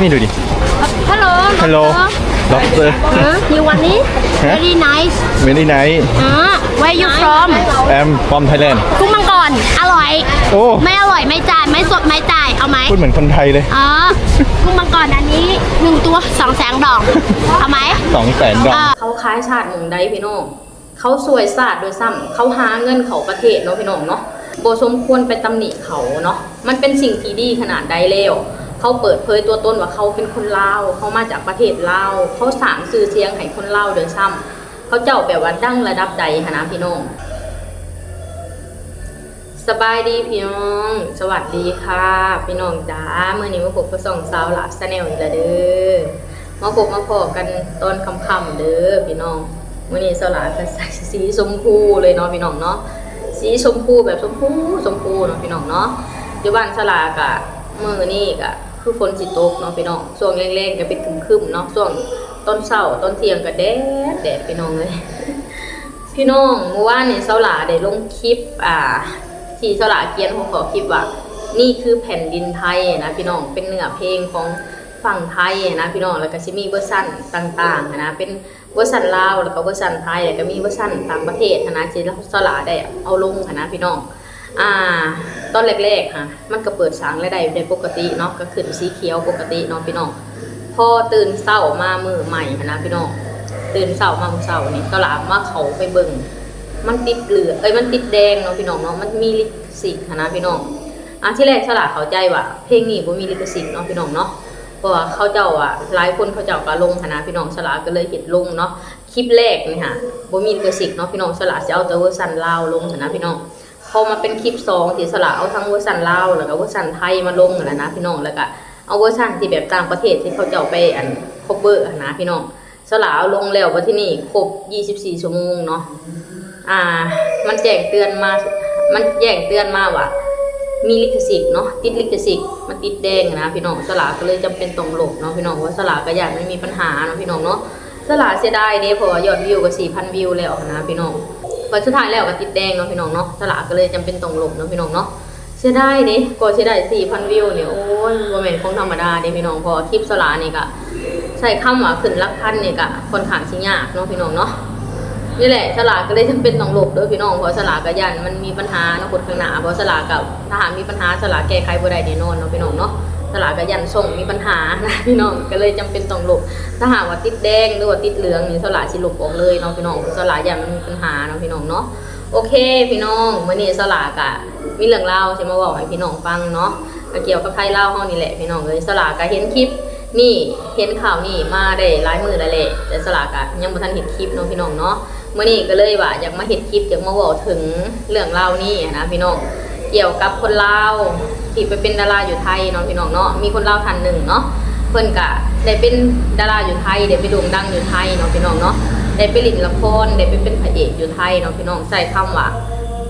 นี่ดูดิ Hello. Hello doctor. doctor Huh? You want it? Huh? Very nice. very nice Uh, where you from? I'm from Thailand กุ้งมังกร อร่อย โอ้ ไม่อร่อยไม่จ่าย ไม่สดไม่จ่าย เอาไหมพูดเหมือนคนไทยเลยอ๋อกุ้งมังกรอันนี้หนึ่งตัวสองแสงดอก เอาไหม สองแสนดอกเออเขาคล้ายชาติหมองใดพี่น้องเขาสวยศาสตร์โดยซ้ำเขาหาเงินเขาประเทศเนาะพี่น้องเนาะโบสมควรไปตำหนิเขาเนาะมันเป็นสิ่งที่ดีขนาดใดแล้ว เขาเปิดเผยตัวตนว่าเขาเป็นคนลาวเขามาจากประเทศลาวเขาสร้างสื่อเสียงให้คนลาวโดยซ้ำเขาเจ้าแบบว่าดั้งระดับใดคะนะพี่น้องสบายดีพี่น้อง สวัสดีค่ะ พี่น้องจ้าเมื่อนี้มาพบกับสองสาวหลับสแนลอีกแล้วเด้อมาพบมาพอกันตอนค่ำๆเด้อพี่น้องวันนี้สาวหลาก็ใส่สีชมพูเลยเนาะพี่น้องเนาะสีชมพูแบบชมพูชมพูเนาะพี่น้องเนาะอยู่บ้านสลากะมือนี่กะ คือฝนสิตกเนาะพี่น้องช่วงแรงๆก็เป็นคึมๆเนาะช่วงต้นเช้าต้นเที่ยงก็แดดแดดพี่น้องเลยพี่น้องเมื่อวานเนี่เสาหลาได้ลงคลิปอ่า ที่เสาหลาเกียนผมขอคลิปว่านี่คือแผ่นดินไทยนะพี่น้องเป็นเนื้อเพลงของฝั่งไทยนะพี่น้องแล้วก็สิมีเวอร์ชันต่างๆนะเป็นเวอร์ชันลาวแล้วก็เวอร์ชันไทยแล้วก็มีเวอร์ชันต่างประเทศนะที่เสาหลาได้เอาลงนะพี่น้อง อ่า ตอนแรกๆค่ะ มันก็เปิดสางและได้ได้ปกติเนาะก็ขึ้นสีเขียวปกติเนาะพี่น้องพอตื่นเช้ามามือใหม่นะพี่น้องตื่นเช้ามามือเช้านี่ก็หลามว่าเขาไปเบิ่งมันติดเหลือเอ้ยมันติดแดงเนาะพี่น้องเนาะมันมีลิขสิทธิ์นะพี่น้องอะที่แรกฉลาดเข้าใจว่าเพลงนี้บ่มีลิขสิทธิ์เนาะพี่น้องเนาะเพราะว่าเขาเจ้าอะหลายคนเขาเจ้าก็ลงนะพี่น้องฉลาดก็เลยเห็นลงเนาะคลิปแรกนี่ค่ะบ่มีลิขสิทธิ์เนาะพี่น้องฉลาดจะเอาแต่เวอร์ชันลาวลงนะพี่น้อง พอมาเป็นคลิปสองที่สละเอาทั้งเวอร์ชันลาวแล้วก็เวอร์ชันไทยมาลงแหละนะพี่น้องแล้วก็เอาเวอร์ชันที่แบบต่างประเทศที่เขาจะเอาไปอันคบเวอร์นะพี่น้องสละเอาลงแล้วว่าที่นี่ครบ 24 ชั่วโมงเนาะอ่า มันแจ้งเตือนมา มันแจ้งเตือนมาว่ามีลิขสิทธิ์เนาะติดลิขสิทธิ์มันติดแดงนะพี่น้องสลาก็เลยจำเป็นต้องหลบเนาะพี่น้องว่าสลากก็อยากไม่มีปัญหาเนาะพี่น้องเนาะสลาเสียดายเด้เพราะยอดวิวก็4,000วิวแล้วนะพี่น้อง พอสุดท้ายแล้วก็ติดแดงเนาะพี่น้องเนาะสลากก็เลยจำเป็นต้องลบเนาะพี่น้องเนาะเสียดายเด้ก็เสียดาย4,000วิวเนี่ยโอ้ยบ่แม่นของธรรมดาเด้พี่น้องพอคลิปสลานี่ก็ใช้คำว่าขึ้นหลักพันเนี่ยก็ค่อนข้างสิยากเนาะพี่น้องเนาะนี่แหละสลากก็เลยจำเป็นต้องลบด้อพี่น้องเพราะสลากก็ยันมันมีปัญหาเนาะคนข้างหน้าเพราะสลากกับถ้าหากมีปัญหาสลากแก้ไขบ่ได้แน่นอนเนาะพี่น้องเนาะ สลากก็ยันส่งมีปัญหานะพี่น้องก็เลยจำเป็นต้องหลบ ถ้าหากว่าติดแดงหรือว่าติดเหลืองนี่สลากสิลบออกเลยเนาะพี่น้องสลากยันมันมีปัญหาเนาะพี่น้องเนาะโอเค พี่น้องมื่อนี้สลากอะมีเรื่องเล่าใช่ไหมาบอกให้พี่น้องฟังเนาะก็เกี่ยวกับไทยเล่าวเฮานี่แหละพี่น้องเลยสลากก็เห็นคลิปนี่เห็นข่าวนี่มาได้หลายมือแล้วแหละแต่สลากอะยังบ่ทันเห็นคลิปเนาะพี่น้องเนาะมื่อนี้ก็เลยว่าอยากมาเห็นคลิปอยากมาบอกถึงเรื่องเล่านี่นะพี่น้อง เกี่ยวกับคนลาวที่ไปเป็นดาราอยู่ไทยเนาะพี่น้องเนาะมีคนลาวท่านหนึ่งเนาะเพิ่นกะได้เป็นดาราอยู่ไทยได้ไปโด่งดังอยู่ไทยเนาะพี่น้องเนาะได้ไปลินละครได้ไปเป็นพระเอกอยู่ไทยเนาะพี่น้องใส่คำว่า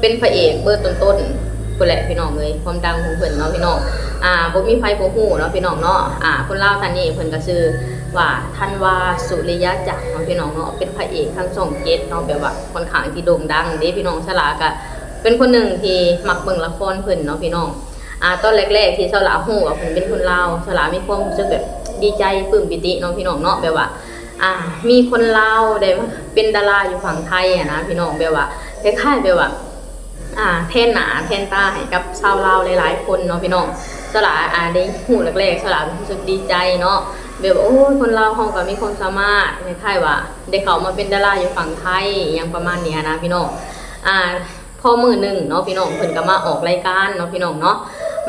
เป็นพระเอกเบอร์ต้นๆคนแหละพี่น้องเลยความดังของเพิ่นเนาะพี่น้อง อ่าบ่มีไผบ่ฮู้เนาะพี่น้องเนาะ อ่าคนลาวท่านนี้เพิ่นก็ชื่อว่าท่านว่าสุริยะจักรเนาะพี่น้องเนาะเป็นพระเอกทั้งสองเกตเนาะแบบว่าค่อนข้างที่โด่งดังเด้พี่น้องฉลาก็ เป็นคนหนึ่งที่มักเบิ่งละครเพิ่นเนาะพี่น้องอ่าตอนแรกๆที่ฉลาฮู้ว่าเพิ่นเป็นคนลาวฉลามีความรู้สึกแบบดีใจปลื้มปิติเนาะพี่น้องเนาะแบบว่าอ่า มีคนลาวได้เป็นดาราอยู่ฝั่งไทยอะนะพี่น้องแบบว่าคล้ายๆแบบว่าอ่าแทนหนาแทนตาให้กับชาวลาวหลายๆคนเนาะพี่น้องสลาอ่าได้หูแรกๆสลารู้สึกดีใจเนาะแบบว่าโอ้ยคนลาวเขาก็มีความสามารถคล้ายๆว่าได้เขามาเป็นดาราอยู่ฝั่งไทยอย่างประมาณเนี้ยนะพี่น้องอ่า อมือหนึ่งเนาะพี่น้องเพิ่นก็มาออกรายการเนาะพี่น้องเนาะ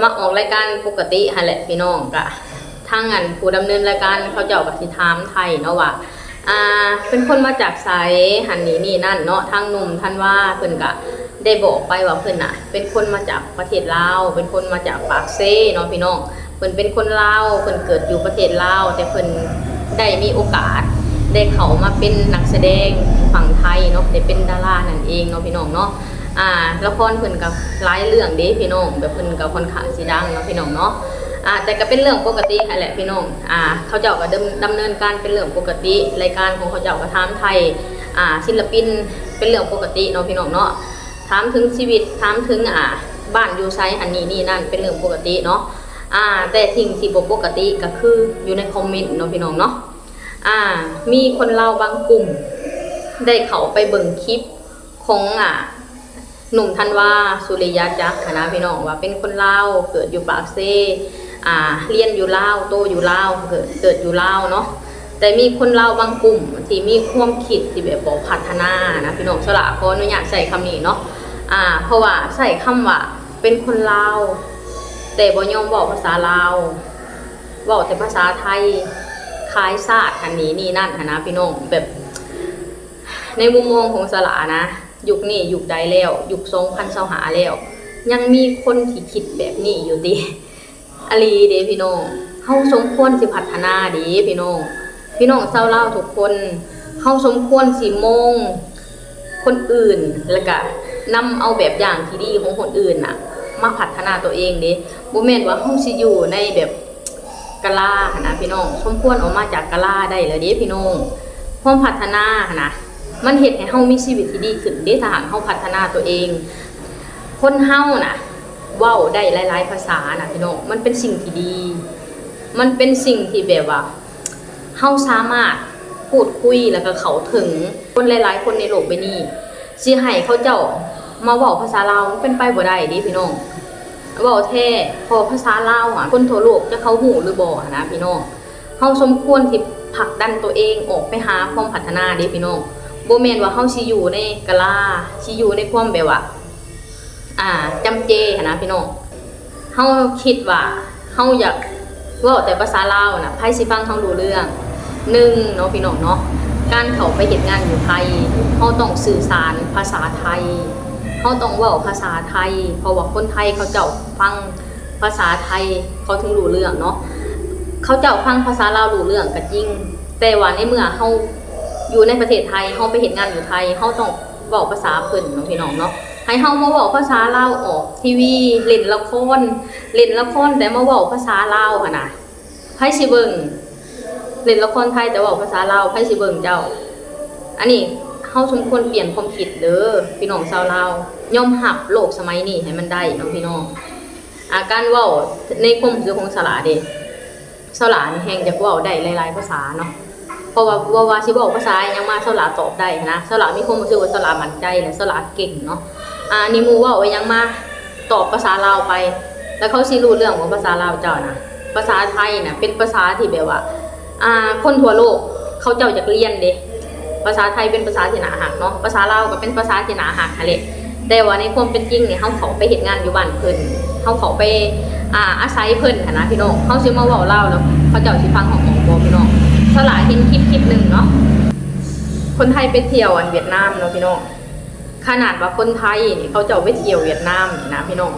มาออกรายการปกติหั่นแหละพี่น้องก็ทางอันผู้ดำเนินรายการเขาเจ้ากับสิถามไทยเนาะว่าอ่าเป็นคนมาจากไสหันนี้นี่นั่นเนาะทางหนุ่มท่านว่าเพิ่นก็ได้บอกไปว่าเพิ่นน่ะ เป็นคนมาจากประเทศลาวเป็นคนมาจากปากเซ่เนาะพี่น้องเพิ่นเป็นคนลาวเพิ่นเกิดอยู่ประเทศลาวแต่เพิ่นได้มีโอกาสได้เขามาเป็นนักแสดงฝั่งไทยเนาะได้เป็นดารานั่นเองเนาะพี่น้องเนาะ อ่าละครเพิ่นกับหลายเรื่องเด้พี่น้องแบบเพิ่นกับค่อนข้างสิดังเนาะพี่น้องเนาะอ่าแต่ก็เป็นเรื่องปกตินั่นแหละพี่น้องอ่าเขาเจ้าก็ดำดำเนินการเป็นเรื่องปกติรายการของเขาเจ้าก็ถามไทยอ่าศิลปินเป็นเรื่องปกติเนาะพี่น้องเนาะถามถึงชีวิตถามถึงอ่าบ้านอยู่ไซอันนี้นี่นั่นเป็นเรื่องปกติเนาะอ่าแต่สิ่งที่บ่ปกติก็คืออยู่ในคอมเมนต์เนาะพี่น้องเนาะอ่ามีคนเล่าบางกลุ่ม ได้เขาไปเบิ่งคลิปของอะ หนุ่มธันว่าสุริยะจักรนะพี่น้องว่าเป็นคนเล่าเกิดอยู่ปากเซอ่าเรียนอยู่เล่าโตอยู่ลาเกิดเกิดอยู่เล่าเนาะแต่มีคนเล่าบางกลุ่มที่มีความคิดที่แบบบอกพัฒนานะพี่น้องสละขออนุญาตใส่คำนี้เนาะอ่า เพราะว่าใส่คำว่า เป็นคนเล่าแต่บ่ยอมบอกภาษาลาวบอกแต่ภาษาไทยคล้ายศาสตร์อันนี้นี่นั่นนะพี่น้องแบบ ในมุมมองของสลานะ ยุคนี้ยุคใดแล้วยุคสองพันเสาหาแล้ว ยังมีคนที่คิดแบบนี้อยู่ดีอลีเดพี่น้องเฮาสมควรสิพัฒนาดีพี่น้องพี่น้องเศร้าเล่าทุกคนเฮาสมควรสิมงคนอื่นแล้วก็นำเอาแบบอย่างที่ดีของคนอื่นน่ะ มาพัฒนาตัวเองเด้บ่แม่นว่าเฮาสิอยู่ในแบบกะลาหนะพี่น้องสมควรออกมาจากกะลาได้แล้วเด้พี่น้องความพัฒนานะ มันเห็นให้เฮามีชีวิตที่ดีขึ้นเด้ถ้าหากเฮาพัฒนาตัวเอง คนเฮาน่ะเว้าได้หลาย ๆ ภาษาน่ะพี่น้องมันเป็นสิ่งที่ดี มันเป็นสิ่งที่แบบว่าเฮาสามารถพูดคุยแล้วก็เข้าถึงคนหลาย ๆ คนในโลกใบนี้สิให้เขาเจ้ามาเว้าภาษาลาวมันเป็นไปบ่ได้ดิพี่น้องเว้าแท้พอภาษาลาวอะคนทั่วโลกจะเข้าหูหรือบ่นะพี่น้องเฮาสมควรที่ผลักดันตัวเองออกไปหาความพัฒนาด้พี่น้อง บ่แมนว่าเฮาสิอยู่ในกะลาสิอยู่ในความแบบว่าอ่าจำเจนะพี่น้องเฮาคิดว่าเฮาอยากว้าแต่ภาษาลาวนะไผสิฟังเฮารู้เรื่องหนึ่งเนาะพี่น้องเนาะการเขาไปเฮ็ดงานอยู่ไทยเฮาต้องสื่อสารภาษาไทยเขาต้องว้าภาษาไทย เพราะว่าคนไทยเขาเจ้าฟังภาษาไทยเขาถึงรู้เรื่องเนาะเขาเจ้าฟังภาษาลาวรู้เรื่องก็จริง แต่ว่าในเมื่อเขา อยู่ในประเทศไทยเขาไปเห็นงานอยู่ไทยเขาต้องเว้าภาษาเพิ่นเนาะพี่น้องเนาะให้เฮามาเว้าภาษาลาวออกทีวีเล่นละครเล่นละครแต่มาเว้าภาษาลาวหั่นน่ะไผสิเบิงเล่นละครไทยแต่เว้าภาษาลาวไผสิเบิงเจ้า อันนี้เฮาสมควรเปลี่ยนความคิดเด้อพี่น้องชาวลาวยอมรับโลกสมัยนี้ให้มันได้เนาะพี่น้องอาการเว้าในความรู้ของสลาเด้สลานี่แฮงจะเว้าได้หลาย ๆ ภาษาเนาะ ราะว่าว่าว่าสิเว้าภาษายังมาสลาตอบได้นะสลามีความรู้สึกว่าสลามั่นใจและสลาเก่งเนาะอ่านี่มู่เว้าอิหยังมาตอบภาษาลาวไป แล้วเขาสิรู้เรื่องของภาษาลาวเจ้านะภาษาไทยน่ะเป็นภาษาที่แบบว่าอ่าคนทั่วโลกเขาเจ้าจะเรียนเด้ภาษาไทยเป็นภาษาที่หนาหักเนาะภาษาลาวก็เป็นภาษาที่หนาหักค่ะเลยแต่ว่าในความเป็นจริงเนี่ยเฮาเขาไปเฮ็ดงานอยู่บ้านเพิ่นเฮาเขาไปอ่าอาศัยเพิ่นนนะพี่น้องเฮาสิมาว้าลาวแล้วเขาเจ้าสิฟังของของบ่พี่น้อง สลาเห็นคลิปคลิปหนึ่งเนาะคนไทยไปเที่ยวอันเวียดนามเนาะพี่น้องขนาดว่าคนไทยนี่เขาเจ้าไปเที่ยวเวียดนามนี่นะพี่น้อง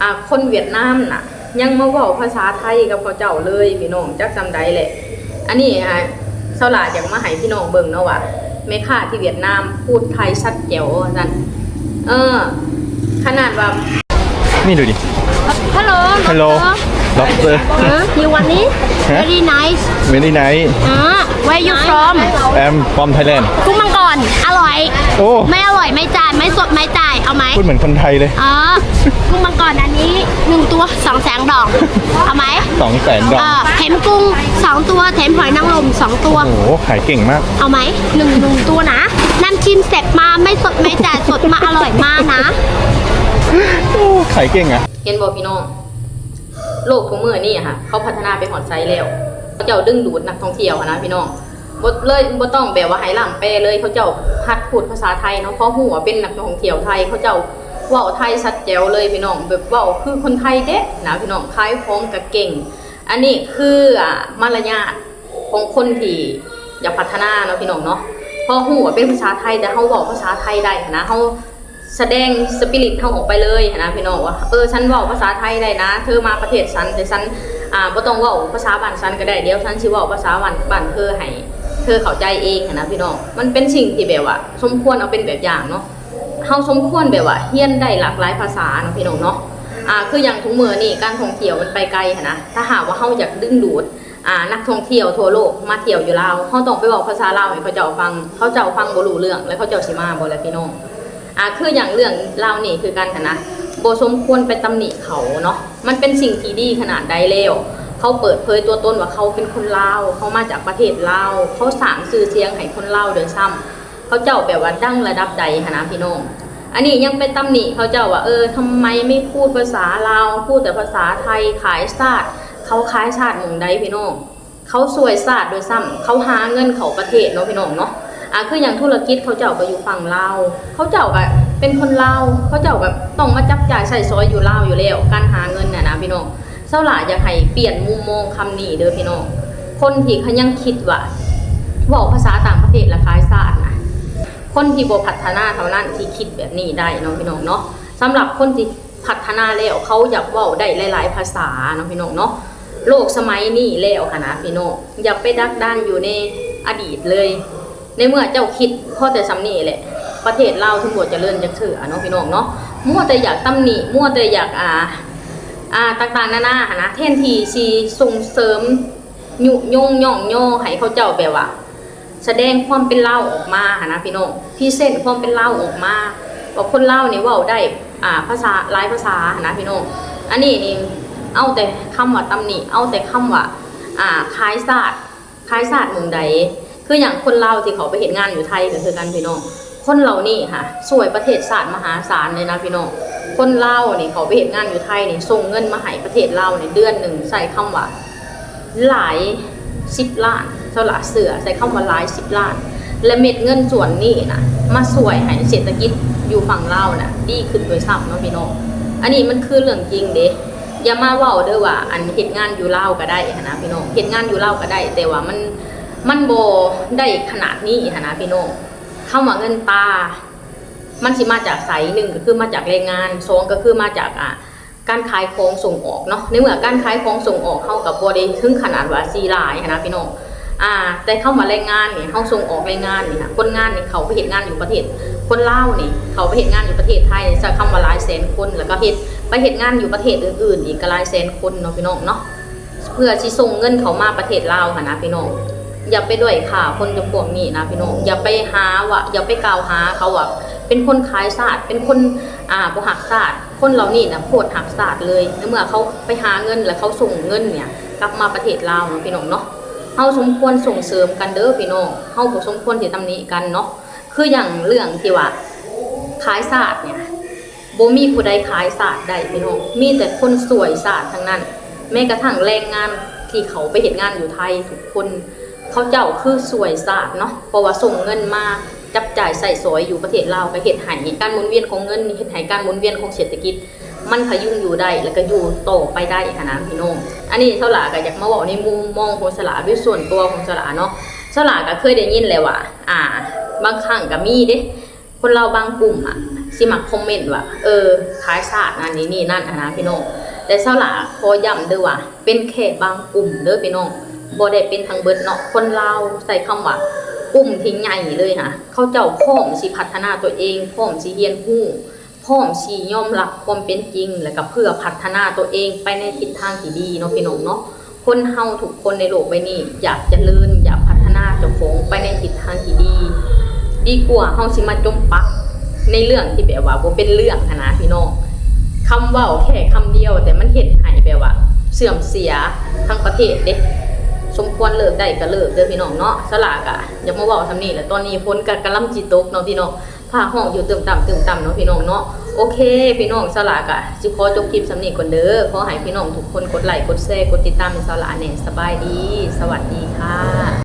อ่าคนเวียดนามน่ะ ยังมาเว้าภาษาไทยกับเขาเจ้าเลยพี่น้องจักจำใดแหละ อันนี้อะเสาหลาอยากมาให้พี่น้องเบิ่งเนาะว่าแม่ค้าที่เวียดนามพูดไทยชัดแจ๋วนั่นเออ ขนาดว่า นี่ดูดิฮัลโหล Hello lobster ยูวันนี้ฮะ very nice very nice อ่า where you from I'm from Thailand กุ้งมังกร อร่อย โอ้ ไม่อร่อยไม่จ่ายไม่สดไม่จ่าย เอาไหมพูดเหมือนคนไทยเลยอ๋อกุ้งมังกรอันนี้หนึ่งตัวสองแสงดอก เอาไหมสองแสนดอลเออแถมกุ้งสองตัวแถมหอยนางรมสองตัว โอ้โหขายเก่งมาก เอาไหมหนึ่งหนึ่งตัวนะน้ำจิ้มเสร็จมาไม่สดไม่จ่ายสดมาอร่อยมากนะโอ้ ขายเก่งอะเห็นบ่พี่น้อง โลกทุกมื้อนี่อะค่ะ เขาพัฒนาไปหอดไซส์แล้วเขาเจ้าดึงดูดนักท่องเที่ยวอะนะพี่น้องบ่เลยบ่ต้องแบบว่าให้ล่างแปลเลยเขาเจ้าฮัดพูดภาษาไทยเนาะเพราะหัวเป็นนักท่องเที่ยวไทยเขาเจ้าว้าไทยชัดแจ๋วเลยพี่น้อง แบบว้าคือคนไทยเด้นะพี่น้องขายของก็เก่ง อันนี้คืออะมารยาทของคนที่อยากพัฒนาเนาะพี่น้องเนาะพอหัวเป็นภาษาไทยแต่เฮาเว้าภาษาไทยได้นะเฮา แสดงสปิริตเฮาออกไปเลยนะพี่น้องว่าเออฉันเว้าภาษาไทยได้นะ เธอมาประเทศฉันแต่ฉันอ่าบ่ต้องว้าภาษาบ้านฉันก็ได้เดี๋ยวฉันสิเว้าภาษาบ้านบ้านเธอให้เธอเข้าใจเองนะพี่น้องมันเป็นสิ่งที่แบบว่า สมควรเอาเป็นแบบอย่างเนาะเฮาสมควรแบบว่าเรียนได้หลากหลายภาษาเนาะพี่น้องเนาะอ่าคืออย่างทุกมื้อนี่การท่องเที่ยวมันไปไกลนะถ้าหากว่าเฮาอยากดึงดูดอ่านักท่องเที่ยวทั่วโลกมาเที่ยวอยู่ลาวเฮาต้องไปเว้าภาษาลาวให้เขาเจ้าฟังเขาเจ้าฟังบ่รู้เรื่องแล้วเขาเจ้าสิมาบ่ล่ะพี่น้อง อ่าคืออย่างเรื่องเล่านี่คือการหั้นะโบสมควรไปตำหนิเขาเนาะมันเป็นสิ่งที่ดีขนาดใดแล้วเขาเปิดเผยตัวตนว่าเขาเป็นคนลาวเขามาจากประเทศลาวเขาสางสื่อเสียงให้คนลาวเดินซ้ำเขาเจ้าแบบว่าดั้งระดับใดคะนะพี่น้องอันนี้ยังเป็นตำหนิเขาเจ้าว่าเออทำไมไม่พูดภาษาลาวพูดแต่ภาษาไทยขายศาตร์เขาขายศาตร์หมองใดพี่น้องเขาสวยศาตร์โดยซ้ำเขาหาเงินเขาประเทศเนาะพี่น้องเนาะ อะคืออย่างธุรกิจเขาเจ้าก็อยู่ฝั่งลาวเขาเจ้าก็เป็นคนลาวเขาเจ้าแบบต้องมาจับจ่ายใส่ซอยอยู่ลาวอยู่แล้วการหาเงินน่ะนะพี่น้องเศร้าหลายอยากให้เปลี่ยนมุมมองคำนี้เด้อพี่น้องคนที่เขายังคิดว่าบอกภาษาต่างประเทศละคล้ายศาสตร์นะคนที่บ่พัฒนาเท่านั้นที่คิดแบบนี้ได้เนาะพี่น้องเนาะสำหรับคนที่พัฒนาแล้วเขาอยากว้าได้หลาย ๆ ภาษาเนาะพี่น้องเนาะโลกสมัยนี้แล้วค่ะนะพี่น้องอย่าไปดักด้านอยู่ในอดีตเลย ในเมื่อเจ้าคิดพ่อแต่สำนีแหละ ประเทศเราวถึงบทเจริญจากเถื่อเนาะพี่น้องเนาะมั่วแต่อยากตำหนิมั่วแต่อยากอ่าอ่าต่างๆนานาหนนะแทนที่สีส่งเสริมยุยงย่องย่อให้เขาเจ้าแบบว่า แสดงความเป็นเล่าออกมาหนนะพี่น้องพี่เส้นความเป็นเล่าออกมาว่าคนเล่านี่เว่าได้อ่าภาษาหลายภาษาหนนะพี่น้องอันนี้นี่เอาแต่คำว่าตำหนิเอาแต่คำว่าอ่าคล้ายศาสตร์คล้ายศาสตร์มืองใด คืออย่างคนเล่าที่เขาไปเห็นงานอยู่ไทยก็คือกันพี่น้อง คนเหล่านี้ค่ะสวยประเทศศาสตร์มหาศาลเลยนะพี่น้อง คนเล่านี่เขาไปเห็นงานอยู่ไทยนี่ส่งเงินมาให้ประเทศลาในเดือนหนึ่งใส่คำว่าหลายสิบล้านเท่าหลาเสือใส่คำว่าหลายสิบล้าน และเม็ดเงินส่วนนี้นะมาสวยให้เศรษฐกิจอยู่ฝั่งเล่าวน่ะดีขึ้นโดยซ้ำเนาะพี่น้องอันนี้มันคือเรื่องจริงเด้อย่ามาเว้าเด้อว่าอันเฮ็ดงานอยู่เล่าก็ได้นะพี่น้องเฮ็ดงานอยู่เล่าก็ได้ แต่ว่ามัน มันโบได้ขนาดนี้หั้นะพี่น้องคำว่าเงินตา มันสิมาจากไสหนึ่งก็คือมาจากแรงงานสองก็คือมาจากอ่าการขายของส่งออกเนาะในเมื่อการขายของส่งออกเข้ากับบ่ได้ถึงขนาดว่าซีหลายนะพี่น้องอ่า แต่เข้ามาแรงงานเนี่เฮาส่งออกแรงงานเนี่นะคนงานเนี่ยเขาไปเฮ็ดงานอยู่ประเทศ คนลาวนี่ยเขาไปเฮ็ดงานอยู่ประเทศไทยจะคำว่าหลายแสนคนแล้วก็เฮ็ดไปเฮ็ดงานอยู่ประเทศอื่นๆอีกก็หลายแสนคนเนาะพี่น้องเนาะเพื่อสิส่งเงินเขามาประเทศลาวค่ะนะพี่น้อง อย่าไปด้วยค่ะ คนจำพวกนี้นะพี่น้องอย่าไปหาว่าอย่าไปกล่าวหาเขาว่าเป็นคนขายศาสตร์เป็นคนอ่าบ่หักศาสตร์คนเหล่านี้นะโคตรหักศาสตร์เลยในเมื่อเขาไปหาเงินแล้วเขาส่งเงินเนี่ย กลับมาประเทศลาวเนาะพี่น้องเนาะเฮาสมควรส่งเสริมกันเด้อพี่น้องเฮาบ่สมควรที่ตำหนิกันเนาะคืออย่างเรื่องที่ว่าขายศาสตร์เนี่ยบ่มีผู้ใดขายศาสตร์ได้พี่น้องมีแต่คนสวยศาสตร์ทั้งนั้น แม้กระทั่งแรงงานที่เขาไปเห็นงานอยู่ไทยทุกคน เขาเจ้าคือสวยศาสตร์เนาะเพราะว่าส่งเงินมาจับจ่ายใส่สอยอยู่ประเทศลาวก็เฮ็ดให้การหมุนเวียนของเงินเฮ็ดให้การหมุนเวียนของเศรษฐกิจ มันพยุงอยู่ได้แล้วก็อยู่ต่อไปได้ค่ะนะพี่น้องอันนี้เท่าหลาก็อยากมาบอกในมุมมองของสลาด้วยส่วนตัวของสลาเนาะสลาก็เคยได้ยินแล้วว่า อ่า บางครั้งก็มีเด้คนเราบางกลุ่มอะสิมักคอมเมนต์ว่าเออขายศาสตร์นั่นนี่นี่นั่นอะนะพี่น้องแต่เศร้าหลาขอย้ำเด้อว่าเป็นแค่บางกลุ่มเด้อพี่น้อง บ่ได้เป็นทางเบิดเนาะคนเลาใส่คำว่ากลุ่มที่ใหญ่เลยค่ะเขาเจ้าพร้อมสิพัฒนาตัวเองพร้อมสิเรียนรู้พร้อมสิยอมรับความเป็นจริง แล้วก็เพื่อพัฒนาตัวเองไปในทิศทางที่ดีเนาะพี่น้องเนาะคนเฮาทุกคนในโลกใบนี้ อยากเจริญอยากพัฒนาเจ้าของไปในทิศทางที่ดี ดีกว่าเฮาสิมาจมปักในเรื่องที่แบบว่าบ่เป็นเรื่องนะพี่น้องคำเว้าแค่คำเดียว แต่มันเฮ็ดให้แบบว่า เสื่อมเสียทั้งประเทศเด้ สมควรเลิกได้ก็เลิกเด้อพี่น้องเนาะสลากอะอย่ามาบอกทำนี่แหละตอนนี้พ้นกับกำลังจิตตกเนาะพี่น้องผ้าห้องอยู่เติมต่ำเติมต่ำเนาะพี่น้องเนาะโอเค พี่น้องสลากอะสิขอจบคลิปสำนีก่อนเด้อขอให้พี่น้องทุกคนกดไลค์กดแชร์กดติดตามในสลาแหน่สบายดี สวัสดีค่ะ